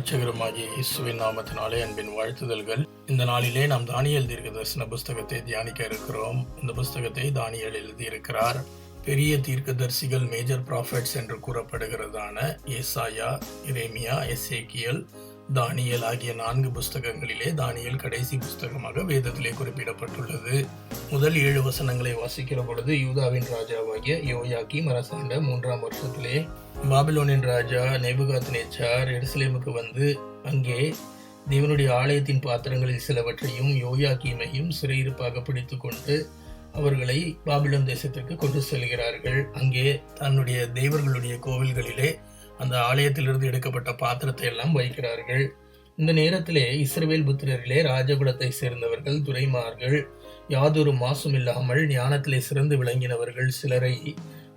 இரட்சகருமாகிய இயேசுவின் நாமத்தினாலே அன்பின் வாழ்த்துதல்கள். இந்த நாளிலே நாம் தானியல் தீர்க்க தரிசன புஸ்தகத்தை தியானிக்க இருக்கிறோம். இந்த புஸ்தகத்தை தானியல் எழுதியிருக்கிறார். பெரிய தீர்க்க தரிசிகள் மேஜர் ப்ராஃபிட்ஸ் என்று கூறப்படுகிறதான ஏசாயா இரேமியா எஸ்ஏகியல் தானியல் ஆகிய நான்கு புஸ்தகங்களிலே தானியல் கடைசி புஸ்தகமாக வேதத்திலே குறிப்பிடப்பட்டுள்ளது. முதல் ஏழு வசனங்களை வாசிக்கிற பொழுது யூதாவின் ராஜாவாகிய யோயாக்கி மரசாண்ட மூன்றாம் வருஷத்திலே பாபிலோனின் ராஜா நெபுகாத் நேச்சார் எருசலேமுக்கு வந்து அங்கே தேவனுடைய ஆலயத்தின் பாத்திரங்களில் சிலவற்றையும் யோயாக்கீமையும் சிறையிருப்பாக பிடித்து கொண்டு அவர்களை பாபிலோன் தேசத்திற்கு கொண்டு செல்கிறார்கள். அங்கே தன்னுடைய தேவர்களுடைய கோவில்களிலே அந்த ஆலயத்திலிருந்து எடுக்கப்பட்ட பாத்திரத்தை எல்லாம் வைக்கிறார்கள். இந்த நேரத்திலே இஸ்ரவேல் புத்திரரிலே ராஜகுலத்தை சேர்ந்தவர்கள் துரைமார்கள் யாதொரு மாசும் இல்லாமல் ஞானத்திலே சிறந்து விளங்கினவர்கள் சிலரை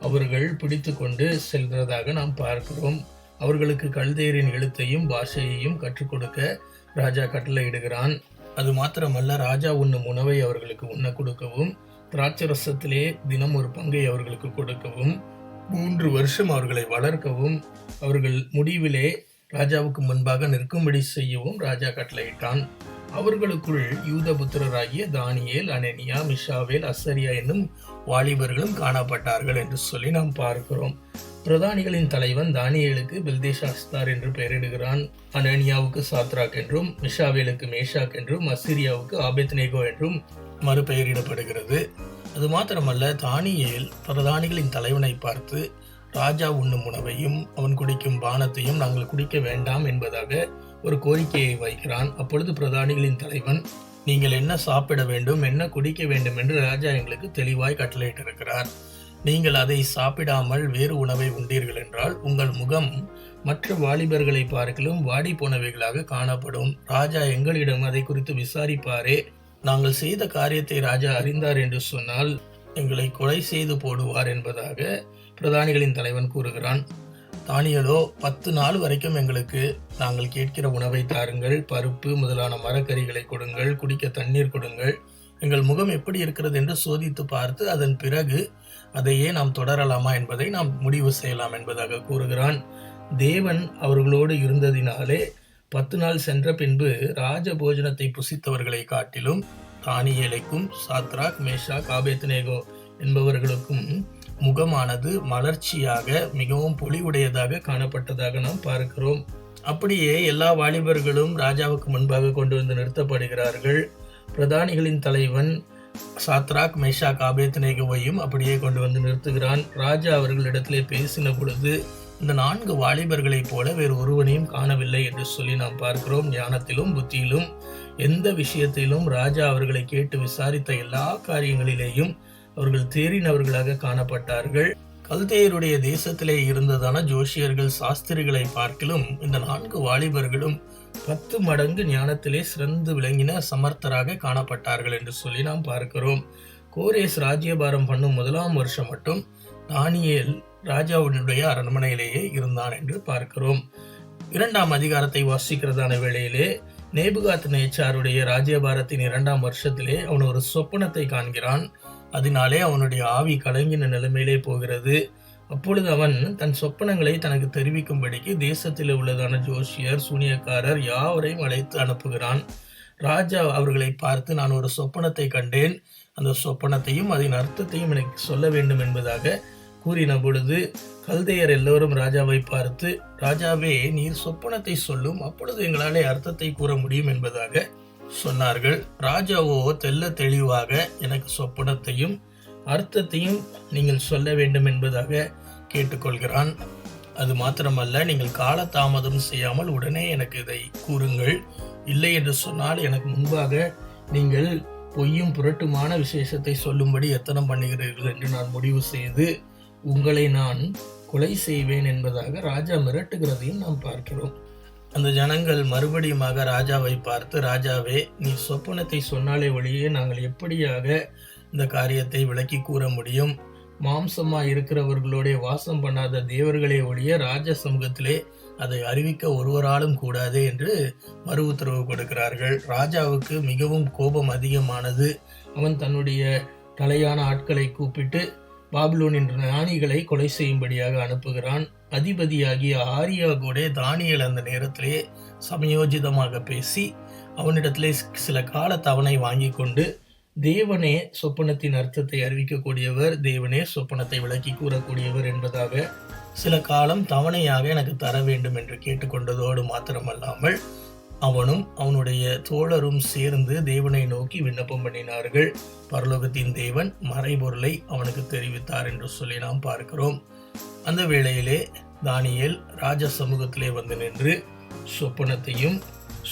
அவர்கள் பிடித்து கொண்டு செல்கிறதாக நாம் பார்க்கிறோம். அவர்களுக்கு கல்தேரின் எழுத்தையும் பாஷையையும் கற்றுக் கொடுக்க ராஜா கட்டளையிடுகிறான். அது மாத்திரமல்ல ராஜா உண்ணும் உணவை அவர்களுக்கு உண்ண கொடுக்கவும் திராட்சரசத்திலே தினம் ஒரு பங்கை அவர்களுக்கு கொடுக்கவும் மூன்று வருஷம் அவர்களை வளர்க்கவும் அவர்கள் முடிவிலே ராஜாவுக்கு முன்பாக நிற்கும்படி செய்யவும் ராஜா கட்டளையிட்டான். அவர்களுக்குள் யூதபுத்திரராகிய தானியேல் அனனியா மிஷாவேல் அசரியா என்னும் வாலிபர்களும் காணப்பட்டார்கள் என்று சொல்லி நாம் பார்க்கிறோம். பிரதானிகளின் தலைவன் தானியேலுக்கு பில்தேஷாஸ்தார் என்று பெயரிடுகிறான். அனனியாவுக்கு சாத்ராக் என்றும் மிஷாவேலுக்கு மேஷாக் என்றும் அசிரியாவுக்கு ஆபெத்னேகோ என்றும் மறுபெயரிடப்படுகிறது. அது மாத்திரமல்ல தானியேல் பிரதானிகளின் தலைவனை பார்த்து ராஜா உண்ணும் உணவையும் அவன் குடிக்கும் பானத்தையும் நாங்கள் குடிக்க வேண்டாம் என்பதாக ஒரு கோரிக்கையை வைக்கிறான். அப்பொழுது பிரதானிகளின் தலைவன் நீங்கள் என்ன சாப்பிட வேண்டும் என்ன குடிக்க வேண்டும்? என்று ராஜா எங்களுக்கு தெளிவாய் கட்டளையிட்டிருக்கிறார். நீங்கள் அதை சாப்பிடாமல் வேறு உணவை உண்டீர்கள் என்றால் உங்கள் முகம் மற்ற வாலிபர்களை பார்க்கலும் வாடி போனவைகளாக காணப்படும். ராஜா எங்களிடம் அதை குறித்து விசாரிப்பாரே நாங்கள் செய்த காரியத்தை ராஜா அறிந்தார் என்று சொன்னால் எங்களை கொலை செய்து போடுவார் என்பதாக பிரதானிகளின் தலைவன் கூறுகிறான். தானியலோ பத்து நாள் வரைக்கும் எங்களுக்கு நாங்கள் கேட்கிற உணவை தாருங்கள் பருப்பு முதலான மரக்கறிகளை கொடுங்கள் குடிக்க தண்ணீர் கொடுங்கள் எங்கள் முகம் எப்படி இருக்கிறது என்று சோதித்து பார்த்து அதன் பிறகு அதையே நாம் தொடரலாமா என்பதை நாம் முடிவு செய்யலாம் என்பதாக கூறுகிறான். தேவன் அவர்களோடு இருந்ததினாலே பத்து நாள் சென்ற பின்பு ராஜ போஜனத்தை புசித்தவர்களை காட்டிலும் தானியேலைக்கும் சாத்ராக் மேஷா காபேத்னேகோ என்பவர்களுக்கும் முகமானது மலர்ச்சியாக மிகவும் பொலிவுடையதாக காணப்பட்டதாக நாம் பார்க்கிறோம். அப்படியே எல்லா வாலிபர்களும் ராஜாவுக்கு முன்பாக கொண்டு வந்து நிறுத்தப்படுகிறார்கள். பிரதானிகளின் தலைவன் சாத்ராக் மேஷா காபேத்னேகோவையும் அப்படியே கொண்டு வந்து நிறுத்துகிறான். ராஜா அவர்களிடத்திலே பேசின பொழுது இந்த நான்கு வாலிபர்களைப் போல வேறு ஒருவனையும் காணவில்லை என்று சொல்லி நாம் பார்க்கிறோம். ஞானத்திலும் புத்தியிலும் எந்த விஷயத்திலும் ராஜா அவர்களை கேட்டு விசாரித்த எல்லா காரியங்களிலேயும் அவர்கள் தேறினவர்களாக காணப்பட்டார்கள். கல்தேயருடைய தேசத்திலே இருந்ததான ஜோஷியர்கள் சாஸ்திரிகளை பார்க்கிலும் இந்த நான்கு வாலிபர்களும் பத்து மடங்கு ஞானத்திலே சிறந்து விளங்கின சமர்த்தராக காணப்பட்டார்கள் என்று சொல்லி நாம் பார்க்கிறோம். கோரேஸ் ராஜ்யபாரம் பண்ணும் முதலாம் வருஷம் மட்டும் தானியேல் ராஜாவுடைய அரண்மனையிலேயே இருந்தான் என்று பார்க்கிறோம். இரண்டாம் அதிகாரத்தை வாசிக்கிறதான வேளையிலே நேபுகாத் நேச்சாருடைய ராஜ்யபாரத்தின் இரண்டாம் வருஷத்திலே அவன் ஒரு சொப்பனத்தை காண்கிறான். அதனாலே அவனுடைய ஆவி கலங்கின நிலைமையிலே போகிறது. அப்பொழுது அவன் தன் சொப்பனங்களை தனக்கு தெரிவிக்கும்படிக்கு தேசத்தில் உள்ளதான ஜோஷியர் சூனியக்காரர் யாவரையும் அழைத்து அனுப்புகிறான். ராஜா அவர்களை பார்த்து நான் ஒரு சொப்பனத்தை கண்டேன். அந்த சொப்பனத்தையும் அதன் அர்த்தத்தையும் எனக்கு சொல்ல வேண்டும் என்பதாக கூறின பொழுது கல்தையர் எல்லோரும் ராஜாவை பார்த்து ராஜாவே நீர் சொப்பனத்தை சொல்லும் அப்பொழுது எங்களாலே அர்த்தத்தை கூற முடியும் என்பதாக சொன்னார்கள். ராஜாவோ தெல்ல தெளிவாக எனக்கு சொப்பனத்தையும் அர்த்தத்தையும் நீங்கள் சொல்ல வேண்டும் என்பதாக கேட்டுக்கொள்கிறான். அது மாத்திரமல்ல நீங்கள் காலதாமதம் செய்யாமல் உடனே எனக்கு இதை கூறுங்கள். இல்லை என்று சொன்னால் எனக்கு முன்பாக நீங்கள் பொய்யும் புரட்டுமான விசேஷத்தை சொல்லும்படி எத்தனம் பண்ணுகிறீர்கள் என்று நான் முடிவு செய்து உங்களை நான் கொலை செய்வேன் என்பதாக ராஜா மிரட்டுகிறதையும் நாம் பார்க்கிறோம். அந்த ஜனங்கள் மறுபடியுமாக ராஜாவை பார்த்து ராஜாவே நீ சொப்பனத்தை சொன்னாலே வழியே நாங்கள் எப்படியாக இந்த காரியத்தை விளக்கி கூற முடியும்? மாம்சமாக இருக்கிறவர்களோடைய வாசம் பண்ணாத தேவர்களே ஒழிய ராஜ சமூகத்திலே அதை அறிவிக்க ஒருவராலும் கூடாது என்று மறு உத்தரவு கொடுக்கிறார்கள். ராஜாவுக்கு மிகவும் கோபம் அதிகமானது. அவன் தன்னுடைய தலையான ஆட்களை கூப்பிட்டு பாபிலோனின் ஞானிகளை கொலை செய்யும்படியாக அனுப்புகிறான். அதிபதியாகிய ஆரியா கூட தானியல் அந்த நேரத்திலே சமயோஜிதமாக பேசி அவனிடத்திலே சில கால தவணை வாங்கி கொண்டு தேவனே சொப்பனத்தின் அர்த்தத்தை அறிவிக்கக்கூடியவர் தேவனே சொப்பனத்தை விளக்கி கூறக்கூடியவர் என்பதாக சில காலம் தவணையாக எனக்கு தர வேண்டும் என்று கேட்டுக்கொண்டதோடு மாத்திரமல்லாமல் அவனும் அவனுடைய தோழரும் சேர்ந்து தேவனை நோக்கி விண்ணப்பம் பண்ணினார்கள். பரலோகத்தின் தேவன் மறைபொருளை அவனுக்கு தெரிவித்தார் என்று சொல்லி நாம் பார்க்கிறோம். அந்த வேளையிலே தானியேல் ராஜ சமூகத்திலே வந்து நின்று சொப்பனத்தையும்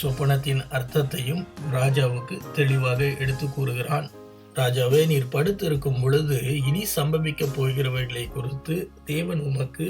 சொப்பனத்தின் அர்த்தத்தையும் ராஜாவுக்கு தெளிவாக எடுத்து கூறுகிறான். ராஜாவே நீர் படுத்திருக்கும் பொழுது இனி சம்பவிக்க போகிறவைகளை குறித்து தேவன் உமக்கு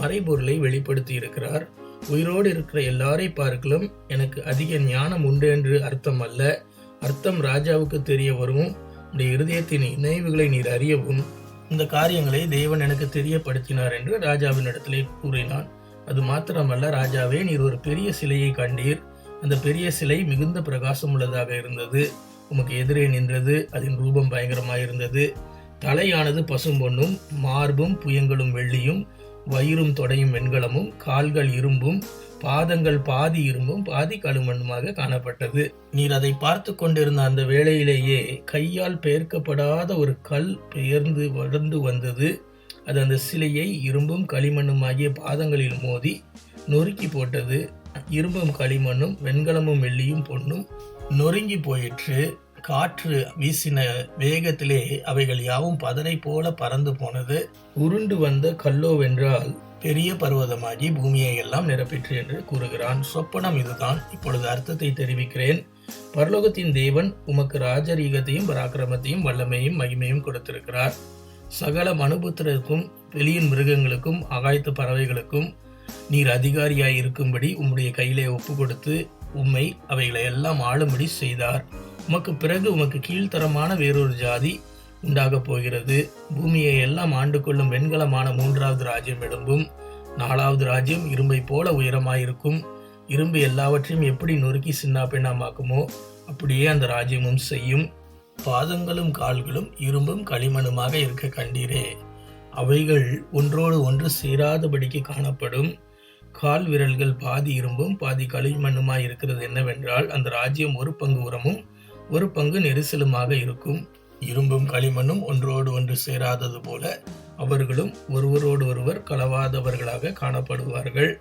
மறைபொருளை வெளிப்படுத்தி இருக்கிறார் உயிரோடு இருக்கிற எல்லாரை பார்க்கலும் எனக்கு அதிக ஞானம் உண்டு என்று அர்த்தம் அல்ல. அர்த்தம் ராஜாவுக்கு தெரிய வரும். உடைய இருதயத்தின் நினைவுகளை நீர் அறியவும். இந்த காரியங்களை தேவன் எனக்கு தெரியப்படுத்தினார் என்று ராஜாவின் இடத்திலே கூறினான். அது மாத்திரமல்ல ராஜாவே நீர் ஒரு பெரிய சிலையை கண்டீர். அந்த பெரிய சிலை மிகுந்த பிரகாசம் உள்ளதாக இருந்தது. உமக்கு எதிரே நின்றது அதன் ரூபம் பயங்கரமாயிருந்தது. தலையானது பசும்பொன்னும் மார்பும் புயங்களும் வெள்ளியும் வயிறும் தொடையும் வெண்கலமும் கால்கள் இரும்பும் பாதங்கள் பாதி இரும்பும் பாதி களிமண்ணுமாக காணப்பட்டது. நீர் அதை பார்த்து கொண்டிருந்த அந்த வேளையிலேயே கையால் பெயர்க்கப்படாத ஒரு கல் பெயர்ந்து வளர்ந்து வந்தது. அது அந்த சிலையை இரும்பும் களிமண்ணும் ஆகிய பாதங்களில் மோதி நொறுக்கி போட்டது. இரும்பும் களிமண்ணும் வெண்கலமும் வெள்ளியும் பொண்ணும் நொறுங்கி போயிற்று. காற்று வீசின வேகத்திலே அவைகள் யாவும் பதரை போல பறந்து போனது. உருண்டு வந்த கல்லோவென்றால் பெரிய பர்வதமாகி பூமியை எல்லாம் நிரப்பிற்று என்று கூறுகிறான். சொப்பனம் இதுதான். இப்பொழுது அர்த்தத்தை தெரிவிக்கிறேன். பரலோகத்தின் தேவன் உமக்கு ராஜரீகத்தையும் பராக்கிரமத்தையும் வல்லமையும் மகிமையும் கொடுத்திருக்கிறார். சகல மனுபுத்திரருக்கும் வெளியின் மிருகங்களுக்கும் ஆகாயத்து பறவைகளுக்கும் நீர் அதிகாரியாய் இருக்கும்படி உம்முடைய கையிலே ஒப்பு கொடுத்து உம்மை அவைகளை எல்லாம் ஆளும்படி செய்தார். உமக்கு பிறகு உமக்கு கீழ்த்தரமான வேறொரு ஜாதி உண்டாகப் போகிறது. பூமியை எல்லாம் ஆண்டு கொள்ளும் வெண்கலமான மூன்றாவது ராஜ்யம் எழும்பும். நாலாவது ராஜ்யம் இரும்பை போல உயரமாயிருக்கும். இரும்பு எல்லாவற்றையும் எப்படி நொறுக்கி சின்ன பெண்ணாமாக்குமோ அப்படியே அந்த ராஜ்யமும் செய்யும். பாதங்களும் கால்களும் இரும்பும் களிமணுமாக இருக்க கண்டீரே. அவைகள் ஒன்றோடு ஒன்று சேராதபடிக்கு காணப்படும். கால் விரல்கள் பாதி இரும்பும் பாதி களிமண்ணுமாய் இருக்கிறது என்னவென்றால் அந்த ராஜ்யம் ஒரு பங்கு உரமும் ஒரு பங்கு நெரிசலுமாக இருக்கும். இரும்பும் களிமண்ணும் ஒன்றோடு ஒன்று சேராதது போல அவர்களும் ஒருவரோடு ஒருவர் கலவாதவர்களாக காணப்படுவார்கள்.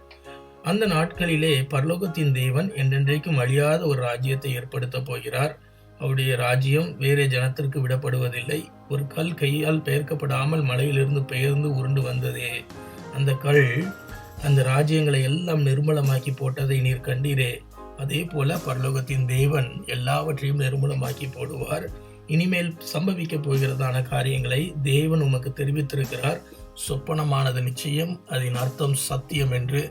அந்த நாட்களிலே பரலோகத்தின் தேவன் என்றென்றைக்கும் அழியாத ஒரு ராஜ்யத்தை ஏற்படுத்த போகிறார். அவருடைய ராஜ்யம் வேறே ஜனத்திற்கு விடப்படுவதில்லை. ஒரு கல் கையால் பெயர்க்கப்படாமல் மலையிலிருந்து பெயர்ந்து உருண்டு வந்ததே. அந்த கல் அந்த ராஜ்யங்களை எல்லாம் நிர்மலமாக்கி போட்டதை நீர் கண்டீரே. அதே போல பரலோகத்தின் தேவன் எல்லாவற்றையும் நிர்மூலமாக்கி போடுவார். இனிமேல் சம்பவிக்க போகிறதான காரியங்களை தேவன் உமக்கு தெரிவித்திருக்கிறார். சொப்பனமானது நிச்சயம் அதன் அர்த்தம் சத்தியம் என்று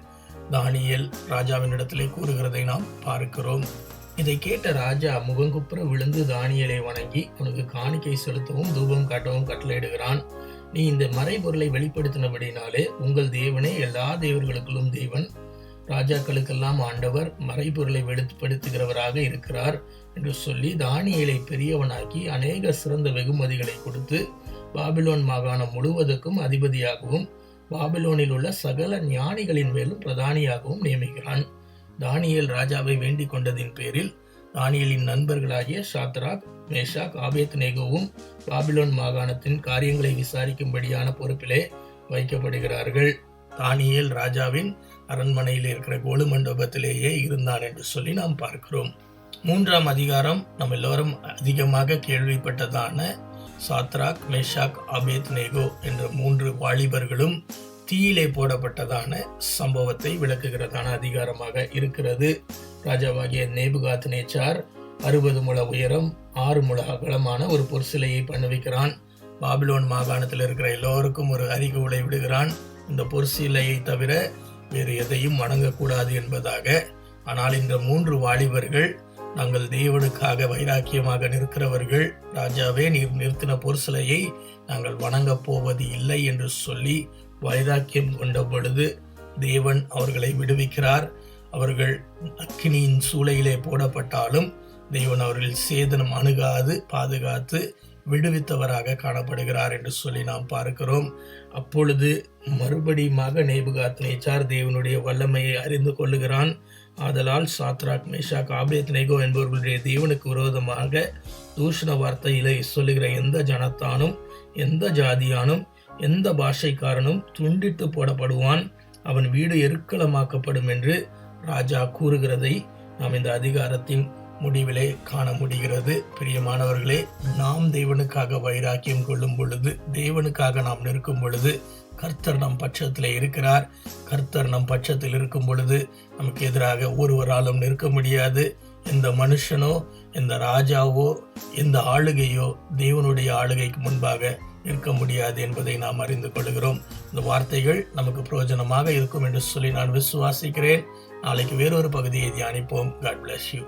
தானியல் ராஜாவின் இடத்திலே கூறுகிறதை நாம் பார்க்கிறோம். இதை கேட்ட ராஜா முகங்குப்புற விழுந்து தானியலை வணங்கி உனக்கு காணிக்கை செலுத்தவும் தூபம் காட்டவும் கட்டளையிடுகிறான். நீ இந்த மறைபொருளை வெளிப்படுத்தினபடினாலே உங்கள் தேவனே எல்லா தேவர்களுக்குள்ளும் தேவன். ராஜாக்களுக்கெல்லாம் ஆண்டவர் மறைபொருளை வெளிப்படுத்துகிறவராக இருக்கிறார் என்று சொல்லி தானியலை பெரியவனாக்கி அநேக சிறந்த வெகுமதிகளை கொடுத்து பாபிலோன் மாகாணம் முழுவதற்கும் அதிபதியாகவும் பாபிலோனில் உள்ள சகல ஞானிகளின் மேலும் பிரதானியாகவும் நியமிக்கிறான். தானியல் ராஜாவை வேண்டிக் கொண்டதின் பேரில் தானியலின் நண்பர்களாகிய சாத்ராக் மேஷாக் ஆபேத் நேகோவும் பாபிலோன் மாகாணத்தின் காரியங்களை விசாரிக்கும்படியான பொறுப்பிலே வைக்கப்படுகிறார்கள். தானியல் ராஜாவின் அரண்மனையில் இருக்கிற கோலு மண்டபத்திலேயே இருந்தான் என்று சொல்லி நாம் பார்க்கிறோம். மூன்றாம் அதிகாரம் நம்ம எல்லோரும் அதிகமாக கேள்விப்பட்டதான சாத்ராக் மேஷாக் அபேத் நேகோ என்ற மூன்று வாலிபர்களும் தீயிலே போடப்பட்டதான சம்பவத்தை விளக்குகிறதான அதிகாரமாக இருக்கிறது. ராஜாவாகிய நேபுகாத் நேச்சார் அறுபது முழ உயரம் ஆறு முழ அகலமான ஒரு பொற்சிலையை பண்ணுவிக்கிறான். பாபிலோன் மாகாணத்தில் இருக்கிற எல்லோருக்கும் ஒரு அறிகுலை விடுகிறான். இந்த பொற்சிலையை தவிர வேறு எதையும் வணங்கக்கூடாது என்பதாக. ஆனால் இந்த மூன்று வாலிபர்கள் நாங்கள் தேவனுக்காக வைராக்கியமாக நிற்கிறவர்கள் ராஜாவே நீர் நிறுத்தின பொருசிலையை நாங்கள் வணங்கப் போவது இல்லை என்று சொல்லி வைராக்கியம் கொண்ட பொழுது தேவன் அவர்களை விடுவிக்கிறார். அவர்கள் அக்கினியின் சூளையிலே போடப்பட்டாலும் தேவன் அவர்கள் சேதனம் அணுகாது பாதுகாத்து விடுவித்தவராக காணப்படுகிறார் என்று சொல்லி நாம் பார்க்கிறோம். அப்பொழுது மறுபடியுமாக நேபுகாத் நேச்சார் தேவனுடைய வல்லமையை அறிந்து கொள்ளுகிறான். ஆதலால் சாத்ராக் மேஷாக் ஆபேத் நேகோ என்பவர்களுடைய தேவனுக்கு விரோதமாக தூஷண வார்த்தையிலே சொல்லுகிற எந்த ஜனத்தானும் எந்த ஜாதியானும் எந்த பாஷைக்காரனும் துண்டித்து போடப்படுவான். அவன் வீடு எருக்களமாக்கப்படும் என்று ராஜா கூறுகிறதை நாம் இந்த அதிகாரத்தின் முடிவிலே காண முடிகிறது. பிரியமானவர்களே நாம் தேவனுக்காக வைராக்கியம் கொள்ளும் பொழுது தேவனுக்காக நாம் நிற்கும் பொழுது கர்த்தர் நம் பட்சத்தில் இருக்கிறார். கர்த்தர் நம் பட்சத்தில் இருக்கும் பொழுது நமக்கு எதிராக ஒருவராலும் நிற்க முடியாது. எந்த மனுஷனோ எந்த ராஜாவோ எந்த ஆளுகையோ தேவனுடைய ஆளுகைக்கு முன்பாக நிற்க முடியாது என்பதை நாம் அறிந்து கொள்கிறோம். இந்த வார்த்தைகள் நமக்கு பிரயோஜனமாக இருக்கும் என்று சொல்லி நான் விசுவாசிக்கிறேன். நாளைக்கு வேறொரு பகுதியை தியானிப்போம். God bless you